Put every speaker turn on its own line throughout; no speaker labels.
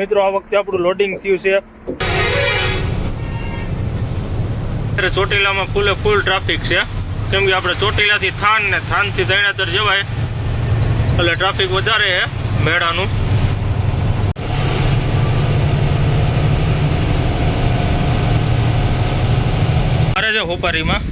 મિત્રો, આ વખતે આપણું લોડિંગ થયું છે. અત્યારે ચોટીલામાં ફૂલે ફૂલ ટ્રાફિક છે. કેમ કે આપણે ચોટીલાથી થાન ને થાનથી દૈણાતર જવાય. એટલે ટ્રાફિક વધારે છે મેળાનું. મારે છે હોપારીમાં.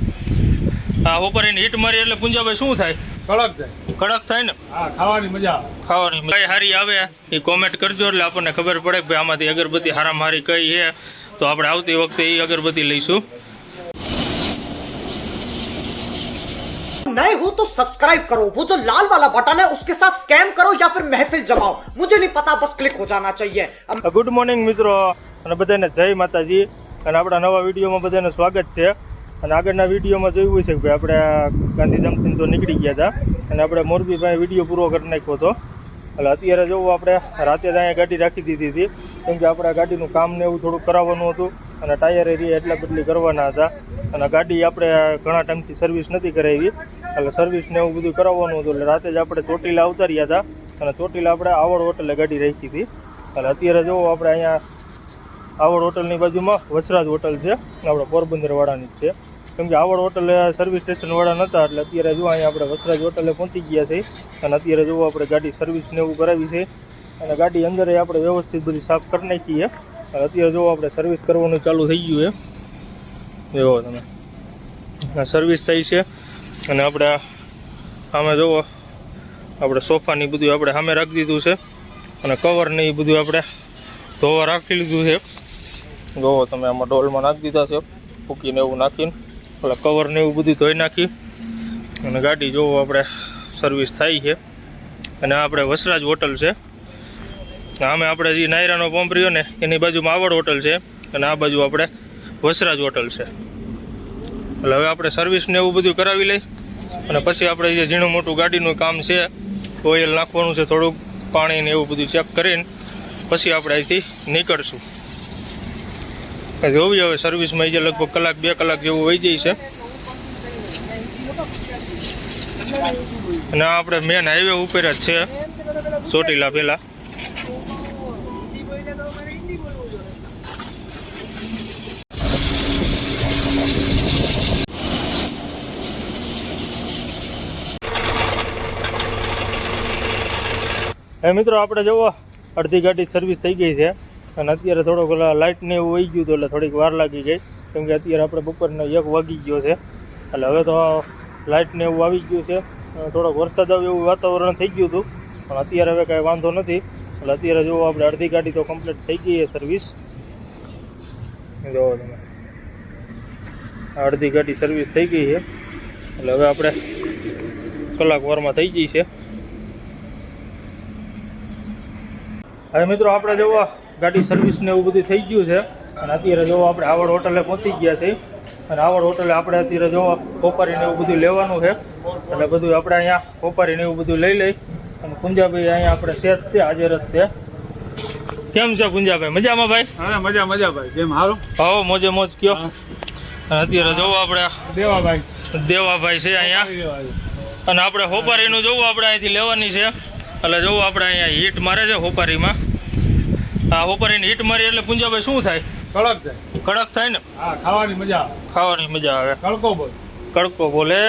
આ હોપારીની હીટ મારી એટલે પૂંજાભાઈ શું થાય?
કડક જાય
કડક થાય ને
હા ખાવાની મજા આવે
ખાવાની કઈ હારી આવે એ કોમેન્ટ કરજો એટલે આપણને ખબર પડે કે ભાઈ આમાંથી અગરબત્તી હારામાં હારી કઈ છે તો આપણે આવતી વખતે એ અગરબત્તી લઈશું
नए हो तो सब्सक्राइब करो वो जो लाल वाला बटन है उसके साथ स्कैम करो या फिर महफिल जमाओ मुझे नहीं पता बस क्लिक हो जाना चाहिए अब
ગુડ મોર્નિંગ મિત્રો અને બધાને જય માતાજી અને આપણા નવા વિડીયોમાં બધાને સ્વાગત છે અને આગળના વિડીયોમાં જોયું છે કે ભાઈ આપણે ગાંધીધામથી તો નીકળી ગયા હતા. અને આપણે મોરબી પાસે વીડિયો પૂરો કરી નાખ્યો હતો. એટલે અત્યારે જોવું આપણે રાતે જ અહીંયા ગાડી રાખી દીધી હતી. કેમ કે આપણે ગાડીનું કામ ને એવું થોડુંક કરાવવાનું હતું. અને ટાયર એરિયા એટલા બદલી કરવાના હતા. અને ગાડી આપણે ઘણા ટાઈમથી સર્વિસ નથી કરાવી. એટલે સર્વિસ ને એવું બધું કરાવવાનું હતું. એટલે રાતે જ આપણે ચોટીલા ઉતાર્યા હતા. અને ચોટીલા આપણે આવડ હોટલે ગાડી રાખી હતી. એટલે અત્યારે જોવો આપણે અહીંયા આવડ હોટલની બાજુમાં વસરાજ હોટલ છે. આપણે પોરબંદરવાળાની જ છે. કેમ કે આવડ હોટલે સર્વિસ સ્ટેશનવાળા નહોતા એટલે અત્યારે જો અહીંયા આપણે વસરાજ હોટલે પહોંચી ગયા છે અને અત્યારે જો આપણે ગાડી સર્વિસ ને એવું કરાવી છે. અને ગાડી અંદર આપણે વ્યવસ્થિત બધી સાફ કરી નાખીએ અને અત્યારે જો આપણે સર્વિસ કરવાનું ચાલુ થઈ ગયું છે. જોવો તમે. સર્વિસ થઈ છે. અને આપણે આમે જુઓ આપણે સોફાની બધું આપણે સામે રાખી દીધું છે. અને કવર ને એ બધું આપણે ધોવા રાખી લીધું છે. જોવો તમે આમાં ડોલમાં નાખી દીધા છે. ફૂકીને એવું નાખીને એટલે કવરને એવું બધું ધોઈ નાખી. અને ગાડી જોવો આપણે સર્વિસ થાય છે. અને આપણે વસરાજ હોટલ છે. આમે આપણે જે નાયરાનો પંપ રહ્યો ને, એની બાજુમાં આવડ હોટલ છે. અને આ બાજુ આપણે વસરાજ હોટલ છે. એટલે હવે આપણે સર્વિસને એવું બધું કરાવી લઈ. અને પછી આપણે જે ઝીણું મોટું ગાડીનું કામ છે ઓઇલ નાખવાનું છે, થોડુંક પાણીને એવું બધું ચેક કરીને, પછી આપણે અહીંથી નીકળશું. જોવી હવે સર્વિસમાં જે લગભગ કલાક, બે કલાક જેવું વહી જાય છે. અને આપણે મેન હાઈવે ઉપર જ છે, ચોટીલા પહેલાં મિત્રો, આપણે જુઓ, અડધી ગાડી સર્વિસ થઈ ગઈ છે. અને અત્યારે થોડોક લાઇટને એવું વહી ગયું હતું એટલે થોડીક વાર લાગી ગઈ. કેમ કે અત્યારે આપણે બપોરનો એક વાગી ગયો છે. એટલે હવે તો લાઇટ ને એવું આવી ગયું છે. થોડોક વરસાદ આવે એવું વાતાવરણ થઈ ગયું હતું. પણ અત્યારે હવે કાંઈ વાંધો નથી. એટલે અત્યારે જુઓ આપણે અડધી ગાડી તો કમ્પ્લીટ થઈ ગઈ છે સર્વિસ જોવો તમે. અડધી ગાડી સર્વિસ થઈ ગઈ છે. એટલે હવે આપણે કલાક વારમાં થઈ ગઈ છે. હવે મિત્રો આપણે જોવો ગાડી સર્વિસ ને એવું બધું થઈ ગયું છે. અને અત્યારે જો આપણે આવડ હોટલે પહોંચી ગયા છે અને આવડ હોટલે આપણે અત્યારે જોવો કોપારીને એવું બધું લેવાનું છે. એટલે બધું આપણે અહીંયા કોપારીને એવું બધું લઈ લઈ. અને પુંજાભાઈ અહીંયા આપણે છે જ તે હાજર જ છે. કેમ છે પુંજાભાઈ? મજામાં ભાઈ?
હા મજા મજા ભાઈ. કેમ હારું
આવો મોજે મોજ કયો. અને અત્યારે જોવો આપણે
દેવાભાઈ.
દેવાભાઈ છે અહીંયા. અને આપણે હોપારીનું જોવું આપણે અહીંથી લેવાની છે. એટલે જોવું આપણે અહીંયા હીટ મારે છે હોપારીમાં. આ હોપારીની હીટ મારી એટલે પુંજાભાઈ શું થાય?
કડક થાય.
કડક થાય ને?
હા ખાવાની મજા આવે.
ખાવાની મજા આવે.
કડકો બોલ.
કડકો બોલે.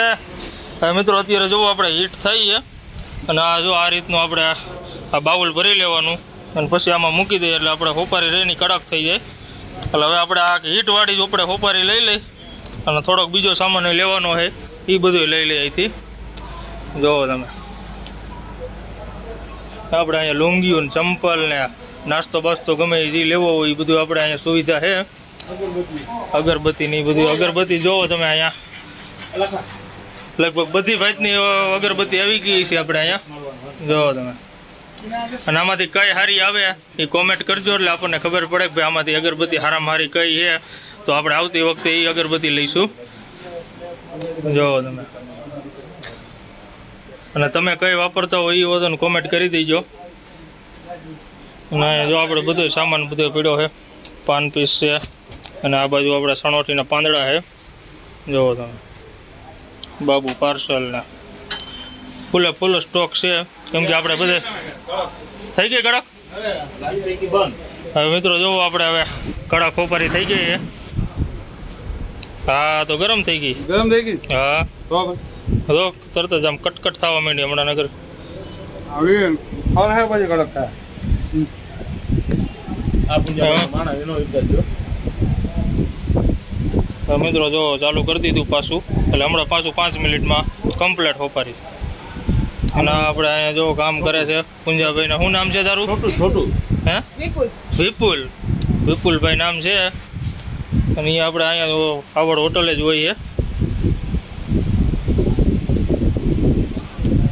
મિત્રો અત્યારે જો આપણે હીટ થઈ છે. અને આ જો આ રીતનું આપણે આ બાઉલ ભરી લેવાનું. અને પછી આમાં મૂકી દઈએ એટલે આપણે હોપારી રહીને કડક થઈ જાય. એટલે હવે આપણે આ હીટવાળી જ આપણે હોપારી લઈ લઈ. અને થોડોક બીજો સામાન લેવાનો છે. એ બધું લઈ લઈએ અહીંથી. જોવો તમે. આપણે અહીંયા લુંગીઓ ને ચંપલ ને નાસ્તો બાસ્તો ગમે જે લેવો હોય એ બધું આપણે અહીંયા સુવિધા છે. અગરબત્તીની બધું. અગરબત્તી જોવો તમે અહીંયા. લગભગ બધી ભાતની અગરબત્તી આવી ગઈ છે આપણે અહીંયા. જોવો તમે. અને આમાંથી કઈ હારી આવે એ કોમેન્ટ કરજો એટલે આપણને ખબર પડે કે ભાઈ આમાંથી અગરબત્તી હારામાં હારી કઈ છે. તો આપણે આવતી વખતે એ અગરબત્તી લઈશું. જોવો તમે. અને તમે કઈ વાપરતા હોય એ વધુ કોમેન્ટ કરી દેજો. અને જો આપણે બધો સામાન બધો પીડ્યો છે પાન પીસ છે અને આ બાજુ આપણે સણોઠીના પાંદડા છે. જોવો તમે. બાબુ પાર્સલના ફૂલે ફૂલ સ્ટોક છે. કેમ કે આપણે બધે થઈ ગઈ કડક? હવે મિત્રો જોવો આપણે હવે કડા ખોપારી થઈ ગઈ છે. હા તો ગરમ થઈ ગઈ.
ગરમ થઈ ગઈ?
હા.
તો
તરત જ આમ કટકટ થવા માંડી હમણાં નગર.
આવી ખાવા હે પછી કડક થાય.
મિત્રો જો ચાલુ કરી દીધું પાછું એટલે હમણાં પાછું પાંચ મિનિટમાં કમ્પ્લેટ હોપારી. અને આપણે અહીંયા જો કામ કરે છે પુંજાભાઈ શું નામ છે તારું?
છોટું છોટું.
હે?
વિપુલ.
વિપુલ. વિપુલભાઈ નામ છે. અને એ આપણે અહીંયા આવડ હોટલે જ હોય છે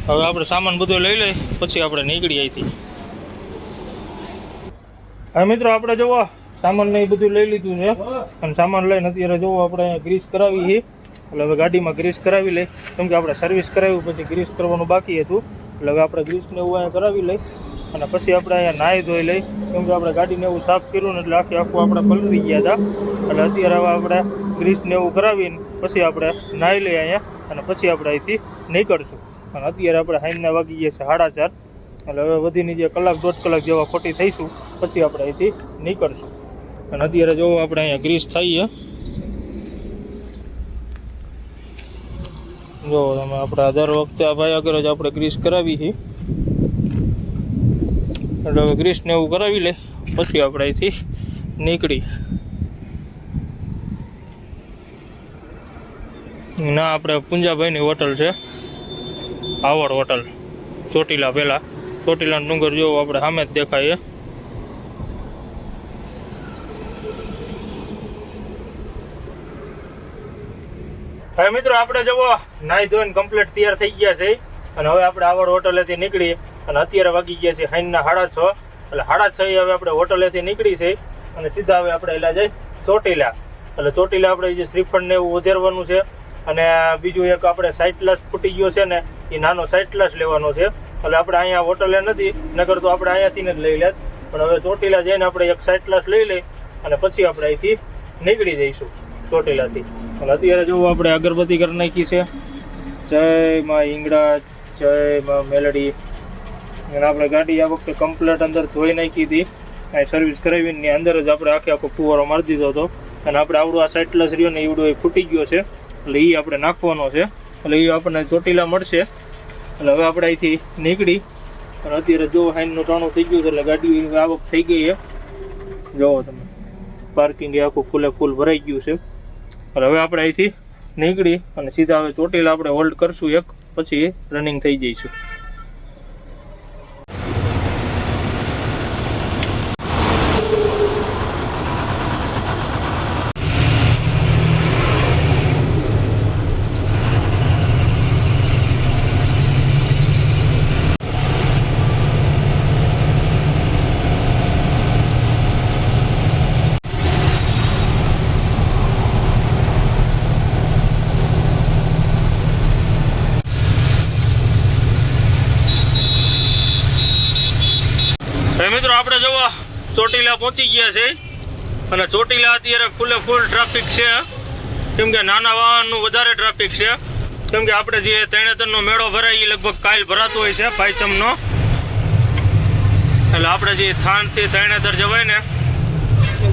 હવે આપણે સામાન બધો લઈ લઈ પછી આપણે નીકળી અહીંથી. હવે મિત્રો આપણે જોવો, સામાન ને એ બધું લઈ લીધું છે. અને સામાન લઈને અત્યારે જોવો, આપણે ગ્રીસ કરાવી છે. એટલે હવે ગાડીમાં ગ્રીસ કરાવી લઈ. કેમ કે આપણે સર્વિસ કરાવી પછી ગ્રીસ કરવાનું બાકી હતું. એટલે હવે આપણે ગ્રીસને એવું અહીંયા કરાવી લઈ. અને પછી આપણે અહીંયા નાહી ધોઈ લઈ. કેમ કે આપણે ગાડીને એવું સાફ કર્યું ને એટલે આખી આખું આપણે પલળી ગયા હતા. એટલે અત્યારે હવે આપણે ગ્રીસને એવું કરાવીને પછી આપણે નાહી લઈએ અહીંયા. અને પછી આપણે અહીંથી નીકળશું. અને અત્યારે આપણે હાઈના વાગી ગયા છે સાડા ચાર. એટલે હવે વધીને જે કલાક દોઢ કલાક જેવા ખોટી થઈશું. પછી આપણે અહીંથી નીકળશું. અને અત્યારે જો આપણે અહીંયા ગ્રીસ થઈએ, જો તમે આપણે દર વખતે આ ભાઈ આગળ જ આપણે ગ્રીસ કરાવી છે એટલે હવે ગ્રીસને એવું કરાવી લે, પછી આપણે અહીંથી નીકળી. ના, આપણે પુંજાભાઈની હોટલ છે. આવડ હોટલ. ચોટીલા પહેલાં. ચોટીલા ડુંગર જેવો આપણે સામે જ દેખાય હવે મિત્રો, આપણે જવો નાહી ધોઈને કમ્પ્લીટ તૈયાર થઈ ગયા છે. અને હવે આપણે આવડ હોટલેથી નીકળી. અને અત્યારે વાગી ગયા છે હાઈનના સાડા છ. એટલે સાડા છ હવે આપણે હોટલેથી નીકળી છે. અને સીધા હવે આપણે એલા જઈ ચોટીલા. એટલે ચોટીલા આપણે જે શ્રીફળને એવું ઉધેરવાનું છે. અને બીજું એક આપણે સાઇટલસ ફૂટી ગયો છે ને, એ નાનો સાઇટલસ લેવાનો છે. એટલે આપણે અહીંયા હોટલે નથી નગર તો આપણે અહીંયાથી જ લઈ લેત. પણ હવે ચોટીલા જઈને આપણે એક સાઇટલસ લઈ લઈ અને પછી આપણે અહીંથી નીકળી જઈશું ચોટીલાથી. અત્યારે જો આપણે અગરબત્તી કરી નાખી છે. જય માં ઈંગડા જય માં મેલડી. અને આપણે ગાડી આ વખતે કમ્પ્લેટ અંદર ધોઈ નાખી હતી. અહીં સર્વિસ કરાવીને અંદર જ આપણે આખે આખો ફુવારો મારી દીધો હતો. અને આપણે આવડું આ સાઇટલસ રહ્યો ને એવડો એ ફૂટી ગયો છે. એટલે એ આપણે નાખવાનો છે. એટલે એ આપણને ચોટીલા મળશે. એટલે હવે આપણે અહીંથી નીકળી. અને અત્યારે જો હાઈનનું ટાણું થઈ ગયું છે, એટલે ગાડી આવક થઈ ગઈ છે. જોવો તમે. પાર્કિંગ એ આખું ફૂલે ફૂલ ભરાઈ ગયું છે. એટલે હવે આપણે અહીંથી નીકળી અને સીધા હવે ચોટીલા આપણે હોલ્ડ કરશું એક, પછી રનિંગ થઈ જઈશું. મિત્રો, આપણે જોવા ચોટીલા પહોંચી ગયા છે. અને ચોટીલા અત્યારે ફૂલે ફૂલ ટ્રાફિક છે. કેમ કે નાના વાહનનું વધારે ટ્રાફિક છે. કેમ કે આપણે જે તરણેતરનો મેળો ભરાય એ લગભગ કાલ ભરાતો હોય છે પાયચમનો એટલે આપણે જે થાનથી તરણેતર જવાય ને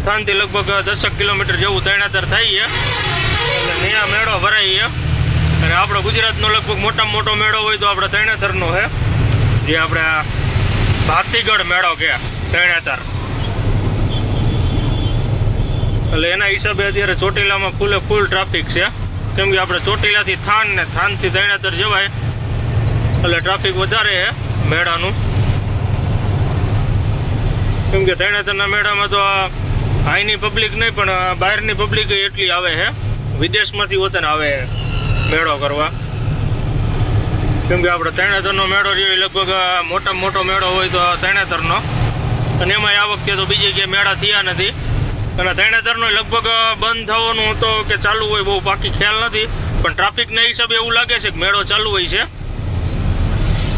થાનથી લગભગ દસક કિલોમીટર જેવું તરણેતર થાય છે. એટલે ત્યાં મેળો ભરાય છે. અને આપણો ગુજરાતનો લગભગ મોટામાં મોટો મેળો હોય તો આપણે તરણેતરનો છે. જે આપણે ભાતીગઢ મેળો કે તરણેતર એટલે એના હિસાબે અત્યારે ચોટીલામાં ફૂલે ફૂલ ટ્રાફિક છે. કેમ કે આપણે ચોટીલાથી થાન ને થાનથી તરણેતર જવાય. એટલે ટ્રાફિક વધારે છે મેળાનું. કેમ કે તરણેતરના મેળામાં તો અહીંની પબ્લિક નહીં, પણ બહારની પબ્લિક એટલી આવે છે. વિદેશમાંથી વતન આવે મેળો કરવા. કેમ કે આપણે તરણેતરનો મેળો રહ્યો, એ લગભગ મોટામાં મોટો મેળો હોય તો તરણેતરનો અને એમાં આ વખતે તો બીજે ક્યાંય મેળા થયા નથી. અને તરણેતરનો લગભગ બંધ થવાનું હતો કે ચાલુ હોય બહુ બાકી ખ્યાલ નથી, પણ ટ્રાફિકના હિસાબે એવું લાગે છે કે મેળો ચાલુ હોય છે.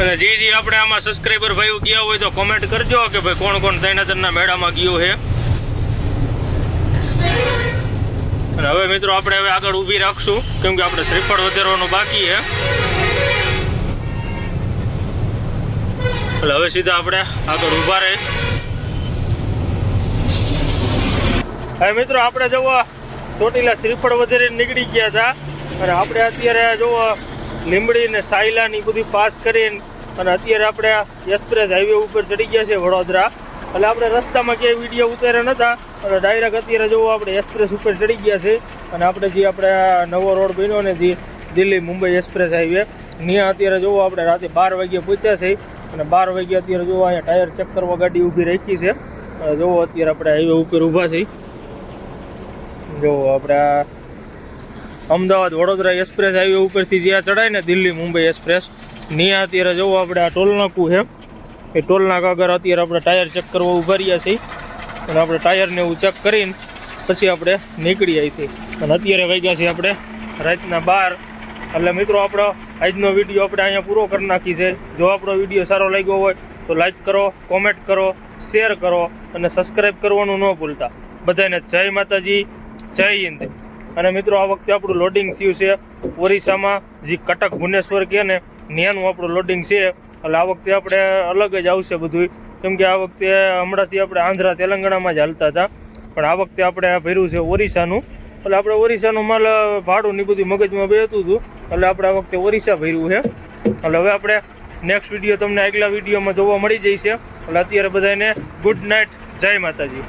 અને જે જે આપણે આમાં સબસ્ક્રાઈબર ભાઈઓ ગયા હોય તો કોમેન્ટ કરજો કે ભાઈ કોણ કોણ તરણેતરના મેળામાં ગયું છે. અને હવે મિત્રો આપણે હવે આગળ ઊભી રાખશું, કેમ કે આપણે શ્રીફળ વધારવાનું બાકી છે. એટલે હવે સીધા આપણે આગળ ઊભા રહી. હવે મિત્રો, આપણે જુઓ ચોટીલા શ્રીફળ વધારે નીકળી ગયા હતા. અને આપણે અત્યારે જુઓ લીમડી ને સાયલા ની બધી પાસ કરીને અને અત્યારે આપણે એક્સપ્રેસ હાઈવે ઉપર ચડી ગયા છે વડોદરા. એટલે આપણે રસ્તામાં ક્યાંય વીડિયો ઉતાર્યા નહોતા અને ડાયરેક્ટ અત્યારે જુઓ આપણે એક્સપ્રેસ ઉપર ચડી ગયા છે અને આપણે જે આપણે નવો રોડ બન્યો ને, જે દિલ્હી મુંબઈ એક્સપ્રેસ હાઈવે ત્યાં અત્યારે જુઓ આપણે રાતે બાર વાગ્યે પહોંચ્યા છે અને બાર વાગ્યા અત્યારે જોવો અહીંયા ટાયર ચેક કરવા ગાડી ઊભી રાખી છે. જોવો અત્યારે આપણે હાઈવે ઉપર ઊભા છીએ. જો આપણે અમદાવાદ વડોદરા એક્સપ્રેસ હાઈવે ઉપરથી જ્યાં ચડાય ને દિલ્હી મુંબઈ એક્સપ્રેસ ત્યાં અત્યારે જોવો આપણે આ ટોલનાકું છે. એ ટોલનાક આગળ અત્યારે આપણે ટાયર ચેક કરવા ઊભા રહ્યા છીએ. અને આપણે ટાયરને એવું ચેક કરીને પછી આપણે નીકળી અહીંથી. અને અત્યારે વાગ્યા છે આપણે રાતના બાર. એટલે મિત્રો આપણો આજનો વીડિયો આપણે અહીંયા પૂરો કરી નાખી છે. જો આપણો વીડિયો સારો લાગ્યો હોય તો લાઈક કરો કોમેન્ટ કરો શેર કરો અને સબસ્ક્રાઈબ કરવાનું ન ભૂલતા. બધાને જય માતાજી, જય હિન્દ. અને મિત્રો આ વખતે આપણું લોડિંગ થયું છે ઓરિસ્સામાં, જે કટક ભુવનેશ્વર કહે ને, ત્યાંનું આપણું લોડિંગ છે. એટલે આ વખતે આપણે અલગ જ આવશે બધું કેમ કે આ વખતે હમણાંથી આપણે આંધ્રા, તેલંગાણામાં જ હાલતા હતા. પણ આ વખતે આપણે ભર્યું છે ઓરિસ્સાનું. એટલે આપણે ઓરિસ્સાનું માલ ભાડું ને બધું મગજમાં બેતું હતું. એટલે આપણે આ વખતે ઓરિસ્સા ભર્યું છે. એટલે હવે આપણે નેક્સ્ટ વીડિયો તમને આગલા વિડીયોમાં જોવા મળી જશે એટલે અત્યારે બધાને ગુડ નાઇટ જય માતાજી.